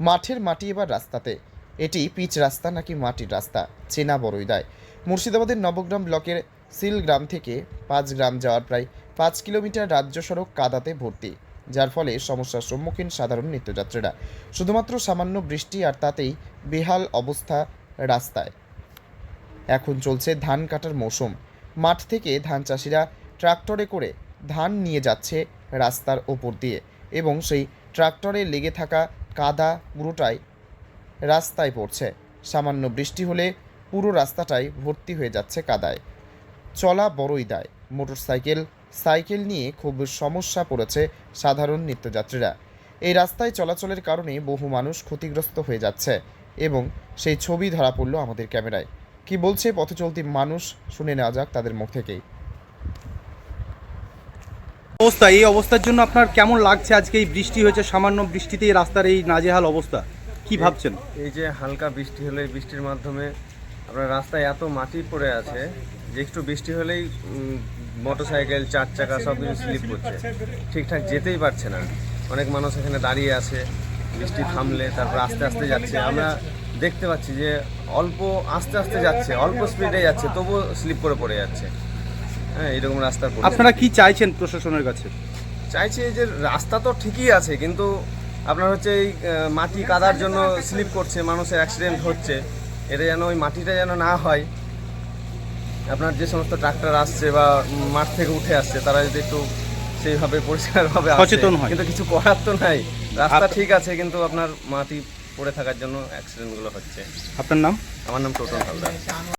মাঠের মাটি এবার রাস্তাতে। এটি পিচ রাস্তা নাকি মাটির রাস্তা? চেনা বড়ই দায়। মুর্শিদাবাদের নবগ্রাম ব্লকের সিল গ্রাম থেকে পাঁচ গ্রাম যাওয়ার প্রায় পাঁচ কিলোমিটার রাজ্য সড়ক কাদাতে ভর্তি, যার ফলে সমস্যার সম্মুখীন সাধারণ নিত্যযাত্রীরা। শুধুমাত্র সামান্য বৃষ্টি আর তাতেই বেহাল অবস্থা রাস্তায়। এখন চলছে ধান কাটার মৌসুম। মাঠ থেকে ধান চাষিরা ট্রাক্টরে করে ধান নিয়ে যাচ্ছে রাস্তার ওপর দিয়ে এবং সেই ট্রাক্টরে লেগে থাকা কাদা পুরোটাই রাস্তায় পড়ছে। সামান্য বৃষ্টি হলে পুরো রাস্তাটাই ভর্তি হয়ে যাচ্ছে কাদায়। চলা বড়ই দায়। মোটরসাইকেল, সাইকেল নিয়ে খুব সমস্যা পড়েছে সাধারণ নিত্যযাত্রীরা। এই রাস্তায় চলাচলের কারণে বহু মানুষ ক্ষতিগ্রস্ত হয়ে যাচ্ছে এবং সেই ছবি ধরা পড়ল আমাদের ক্যামেরায়। কি বলছে পথচলতি মানুষ? শুনে নেওয়া যাক তাদের মুখ থেকেই। অবস্থা এই অবস্থার জন্য আপনার কেমন লাগছে? আজকে এই বৃষ্টি হয়েছে সামান্য বৃষ্টিতে এই রাস্তার এই নাজেহাল অবস্থা। কি ভাবছেন? এই যে হালকা বৃষ্টি হলে বৃষ্টির মাধ্যমে আপনার রাস্তায় এত মাটি পড়ে আছে যে একটু বৃষ্টি হলেই মোটর সাইকেল চার চাকা সব কিছু স্লিপ করছে। ঠিকঠাক যেতেই পারছে না। অনেক মানুষ এখানে দাঁড়িয়ে আছে বৃষ্টি থামলে তারপর আস্তে আস্তে যাচ্ছে। আমরা দেখতে পাচ্ছি যে অল্প আস্তে আস্তে যাচ্ছে অল্প স্পিডে যাচ্ছে তবুও স্লিপ করে পড়ে যাচ্ছে। হ্যাঁ এরকম পরিস্থিতি। আপনারা কি চাইছেন প্রশাসনের কাছে চাইছি যে রাস্তা তো ঠিকই আছে কিন্তু আপনার হচ্ছে এই মাটি কাদার জন্য স্লিপ করছে মানুষের অ্যাক্সিডেন্ট হচ্ছে এটা যেন ওই মাটিটা যেন না হয় আপনার যে সমস্ত ট্রাক্টর আসছে বা মাঠ থেকে উঠে আসছে তারা যদি একটু সেইভাবে পরিষ্কারভাবে। সচেতন হয়। কিন্তু কিছু করার তো নাই রাস্তা ঠিক আছে কিন্তু আপনার মাটি পড়ে থাকার জন্য অ্যাক্সিডেন্টগুলো হচ্ছে আপনার নাম আমার নাম টোটন হালদার